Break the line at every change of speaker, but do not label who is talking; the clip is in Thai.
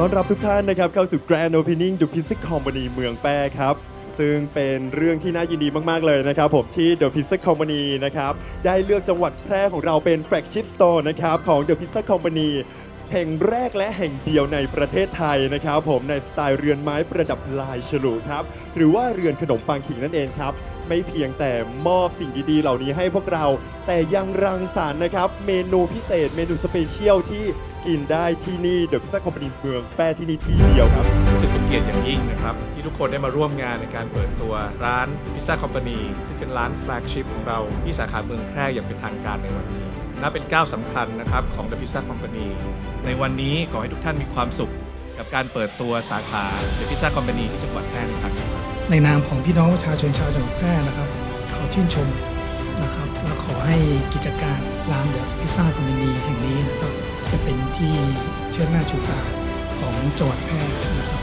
ต้อนรับทุกท่านนะครับเข้าสู่ Grand Opening The Pizza Company เมืองแปรครับ ซึ่งเป็นเรื่องที่น่ายินดีมาก ๆ เลยนะครับผมที่ The Pizza Company นะครับได้เลือกจังหวัดแพร่ของเราเป็น Flagship Store นะครับของ The Pizza Company แห่งแรกและแห่งเดียวในประเทศไทยนะครับผมในสไตล์เรือนไม้ประดับลายฉลูครับ หรือว่าเรือนขนมปังขิงนั่นเองครับ ไม่เพียงแต่มอบสิ่งดีๆ เหล่านี้ให้พวกเรา แต่ยังรังสรรค์นะครับ เมนูพิเศษเมนูสเปเชียลที่กินได้ที่นี่เดอะพิซซ่าคอมพานีเมืองแปรที่นี่ที่เดียวครับ
รู้สึกเป็นเกียรติอย่างยิ่งนะครับ ที่ทุกคนได้มาร่วมงานในการเปิดตัวร้านพิซซ่าคอมพานีซึ่งเป็นร้านแฟลกชิพของเราที่สาขาเมืองแพร่อย่างเป็นทางการในวันนี้ นับเป็นก้าวสำคัญนะครับของ The Pizza Company ในวันนี้ขอให้ทุกท่านมีความสุข กับการเปิดตัวสาขา The Pizza Company ที่จังหวัดแพร่ในครั้งนี้ครับ
ในนามของพี่น้องประชาชนชาวจังหวัดแพร่นะครับ ขอชื่นชมนะครับและขอให้กิจการร้านเดอะพิซซ่าคอมมินีแห่งนี้นะครับ จะเป็นที่เชิดหน้าชูตาของจังหวัดแพร่นะครับ